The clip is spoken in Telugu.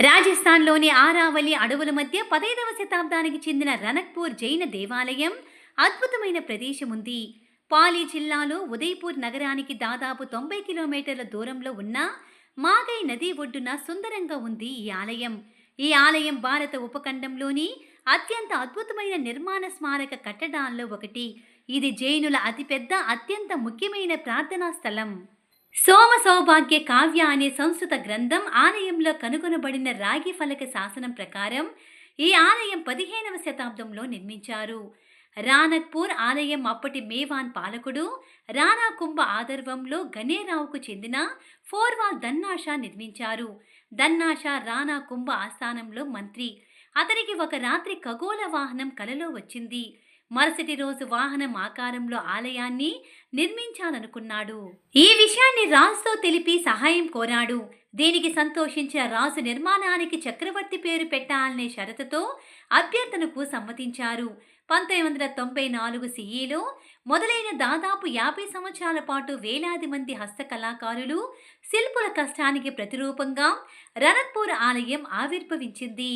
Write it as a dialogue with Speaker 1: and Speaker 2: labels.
Speaker 1: రాజస్థాన్లోని ఆరావలి అడవుల మధ్య పదైదవ శతాబ్దానికి చెందిన రనక్పూర్ జైన దేవాలయం అద్భుతమైన ప్రదేశం ఉంది. పాలి జిల్లాలో ఉదయ్పూర్ నగరానికి దాదాపు తొంభై కిలోమీటర్ల దూరంలో ఉన్న మాగై నది ఒడ్డున సుందరంగా ఉంది ఈ ఆలయం. ఈ ఆలయం భారత ఉపఖండంలోని అత్యంత అద్భుతమైన నిర్మాణ స్మారక కట్టడాల్లో ఒకటి. ఇది జైనుల అతిపెద్ద అత్యంత ముఖ్యమైన ప్రార్థనా స్థలం. సోమ సౌభాగ్య కావ్య అనే సంస్కృత గ్రంథం ఆలయంలో కనుగొనబడిన రాగి ఫలక శాసనం ప్రకారం ఈ ఆలయం పదిహేనవ శతాబ్దంలో నిర్మించారు. రానక్పూర్ ఆలయం అప్పటి మేవాన్ పాలకుడు రాణా కుంభ ఆధర్వంలో గణేరావుకు చెందిన ఫోర్వాల్ దన్నాషా నిర్మించారు. దన్నాషా రాణా కుంభ ఆస్థానంలో మంత్రి. అతనికి ఒక రాత్రి ఖగోళ వాహనం కలలో వచ్చింది. మరుసటి రోజు వాహనం ఆకారంలో ఆలయాన్ని నిర్మించాలనుకున్నాడు. ఈ విషయాన్ని రాజుతో తెలిపి సహాయం కోరాడు. దీనికి సంతోషించిన రాజు నిర్మాణానికి చక్రవర్తి పేరు పెట్టాలనే షరతుతో అభ్యర్థనకు సమ్మతించారు. పంతొమ్మిది వందల తొంభై నాలుగు సిఈలో మొదలైన దాదాపు యాభై సంవత్సరాల పాటు వేలాది మంది హస్తకళాకారులు శిల్పుల కష్టానికి ప్రతిరూపంగా రణత్పూర్ ఆలయం ఆవిర్భవించింది.